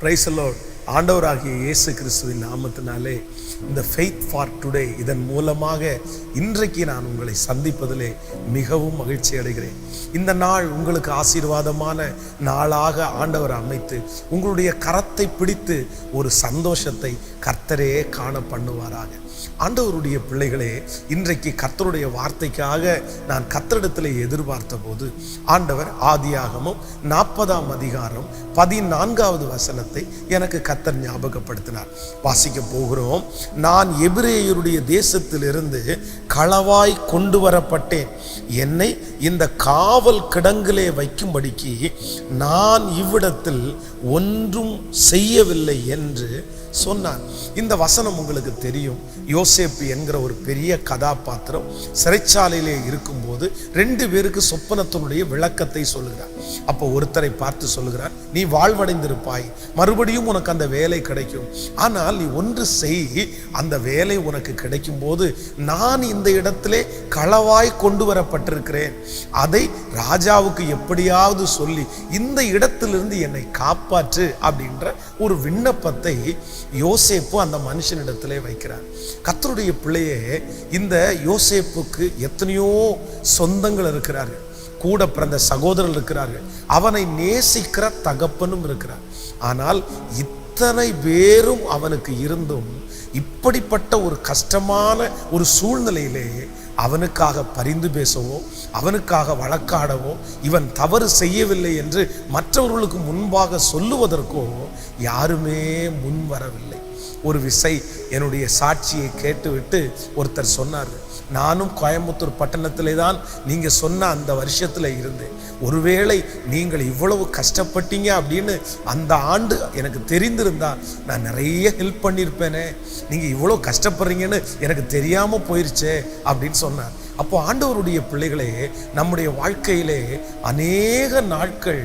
பிரைசலோட் ஆண்டவராகிய இயேசு கிறிஸ்துவின் நாமத்தினாலே இந்த ஃபெய்த் ஃபார் டுடே இதன் மூலமாக இன்றைக்கு நான் உங்களை சந்திப்பதிலே மிகவும் மகிழ்ச்சி அடைகிறேன். இந்த நாள் உங்களுக்கு ஆசீர்வாதமான நாளாக ஆண்டவர் அமைத்து உங்களுடைய கரத்தை பிடித்து ஒரு சந்தோஷத்தை கர்த்தரே காண பண்ணுவாராக. ஆண்டவருடைய பிள்ளைகளே இன்றைக்கு கர்த்தருடைய வார்த்தைக்காக நான் கத்தரிடத்தில் எதிர்பார்த்த போது ஆண்டவர் ஆதியாகமும் நாற்பதாம் அதிகாரம் பதினான்காவது வசனத்தை எனக்கு கத்தர் ஞாபகப்படுத்தினார். வாசிக்க போகிறோம். நான் எபிரேயருடைய தேசத்திலிருந்து களவாய் கொண்டு வரப்பட்டேன். என்னை இந்த காவல் கிடங்கிலே வைக்கும்படிக்கு நான் இவ்விடத்தில் ஒன்றும் செய்யவில்லை என்று சொன்னார். இந்த வசனம் உங்களுக்கு தெரியும். யோசேப்பு என்கிற ஒரு பெரிய கதாபாத்திரம் சிறைச்சாலையிலே இருக்கும்போது ரெண்டு பேருக்கு சொப்பனத்தினுடைய விளக்கத்தை சொல்லுகிறார். அப்போ ஒருத்தரை பார்த்து சொல்லுகிறார் நீ வாழ்வடைந்திருப்பாய். மறுபடியும் உனக்கு அந்த வேலை கிடைக்கும். ஆனால் நீ ஒன்று செய். அந்த வேலை உனக்கு கிடைக்கும் போது நான் இந்த இடத்திலே களவாய் கொண்டு வரப்பட்டிருக்கிறேன். அதை ராஜாவுக்கு எப்படியாவது சொல்லி இந்த இடத்திலிருந்து என்னை காப்பாற்று அப்படின்ற ஒரு விண்ணப்பத்தை யோசேப்பு அந்த மனுஷனிடத்திலே வைக்கிறார். கத்தருடைய பிள்ளையே இந்த யோசேப்புக்கு எத்தனையோ சொந்தங்கள் இருக்கிறார்கள். கூட பிறந்த சகோதரர்கள் இருக்கிறார்கள். அவனை நேசிக்கிற தகப்பனும் இருக்கிறார். ஆனால் இத்தனை பேரும் அவனுக்கு இருந்தும் இப்படிப்பட்ட ஒரு கஷ்டமான ஒரு சூழ்நிலையிலே அவனுக்காக பரிந்து பேசவோ அவனுக்காக வழக்காடவோ இவன் தவறு செய்யவில்லை என்று மற்றவர்களுக்கு முன்பாக சொல்லுவதற்கோ யாருமே முன் வரவில்லை. ஒரு விசை என்னுடைய சாட்சியை கேட்டுவிட்டு ஒருத்தர் சொன்னார் நானும் கோயம்புத்தூர் பட்டணத்திலே தான் நீங்கள் சொன்ன அந்த வருஷத்தில் இருந்தேன். ஒருவேளை நீங்கள் இவ்வளவு கஷ்டப்பட்டீங்க அப்படின்னு அந்த ஆண்டு எனக்கு தெரிந்திருந்தா நான் நிறைய ஹெல்ப் பண்ணியிருப்பேனே. நீங்கள் இவ்வளோ கஷ்டப்படுறீங்கன்னு எனக்கு தெரியாமல் போயிருச்சே அப்படின்னு சொன்னார். அப்போ ஆண்டவருடைய பிள்ளைகளே நம்முடைய வாழ்க்கையிலே அநேக நாட்கள்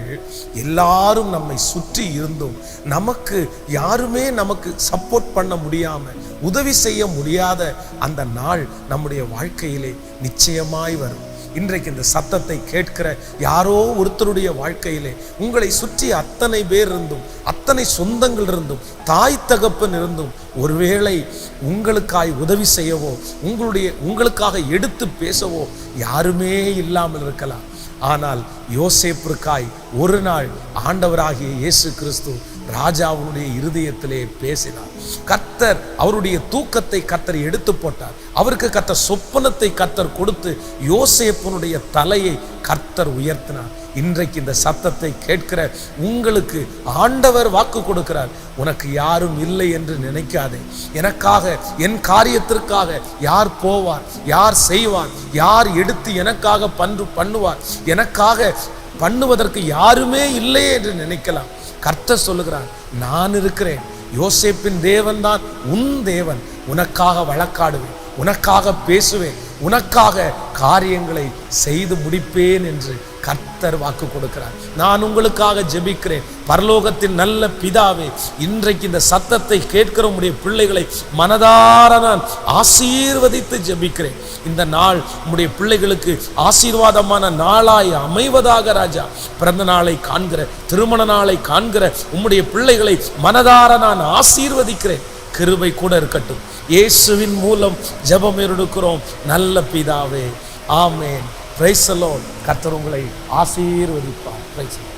எல்லாரும் நம்மை சுற்றி இருந்தும் நமக்கு யாருமே நமக்கு சப்போர்ட் பண்ண முடியாம உதவி செய்ய முடியாத அந்த நாள் நம்முடைய வாழ்க்கையிலே நிச்சயமாய் வரும். இன்றைக்கு இந்த சத்தத்தை கேட்கிற யாரோ ஒருத்தருடைய வாழ்க்கையிலே உங்களை சுற்றி அத்தனை பேர் இருந்தும் அத்தனை சொந்தங்கள் இருந்தும் தாய் தகப்பன் இருந்தும் ஒருவேளை உங்களுக்காய் உதவி செய்யவோ உங்களுடைய உங்களுக்காக எடுத்து பேசவோ யாருமே இல்லாமல் இருக்கலாம். ஆனால் யோசேப்பிற்காய் ஒரு நாள் ஆண்டவராகிய இயேசு கிறிஸ்து ராஜாவுடைய இருதயத்திலே பேசினார். கத்தர் அவருடைய தூக்கத்தை கத்தர் எடுத்து போட்டார். அவருக்கு கத்தர் சொப்பனத்தை கத்தர் கொடுத்து யோசேப்பனுடைய தலையை கர்த்தர் உயர்த்தினார். இன்றைக்கு இந்த சத்தத்தை கேட்கிற உங்களுக்கு ஆண்டவர் வாக்கு கொடுக்கிறார். உனக்கு யாரும் இல்லை என்று நினைக்காதே. எனக்காக என் காரியத்திற்காக யார் போவார் யார் செய்வார் யார் எடுத்து எனக்காக பன்று பண்ணுவார் எனக்காக பண்ணுவதற்கு யாருமே இல்லை என்று நினைக்கலாம். கர்த்தர் சொல்லுகிறான் நான் இருக்கிறேன். யோசேப்பின் தேவன் தான் உன் தேவன். உனக்காக வழக்காடுவேன். உனக்காக பேசுவேன். உனக்காக காரியங்களை செய்து முடிப்பேன் என்று கர்த்தர் வாக்கு கொடுக்கிறார். நான் உங்களுக்காக ஜெபிக்கிறேன். பரலோகத்தின் நல்ல பிதாவே இன்றைக்கு இந்த சத்தத்தை கேட்கிற உடைய பிள்ளைகளை மனதார நான் ஆசீர்வதித்து ஜெபிக்கிறேன். இந்த நாள் உம்முடைய பிள்ளைகளுக்கு ஆசீர்வாதமான நாளாய் அமைவதாக ராஜா. பிறந்த நாளை காண்கிற திருமண நாளை காண்கிற உம்முடைய பிள்ளைகளை மனதார நான் ஆசீர்வதிக்கிறேன். கிருபை கூட இருக்கட்டும். இயேசுவின் மூலம் ஜெபம் எடுக்கிறோம். நல்ல பிதாவே ஆமேன். பிரைசலோன் கத்தர் உங்களை ஆசீர்வதிப்பார். பிரைசலோன்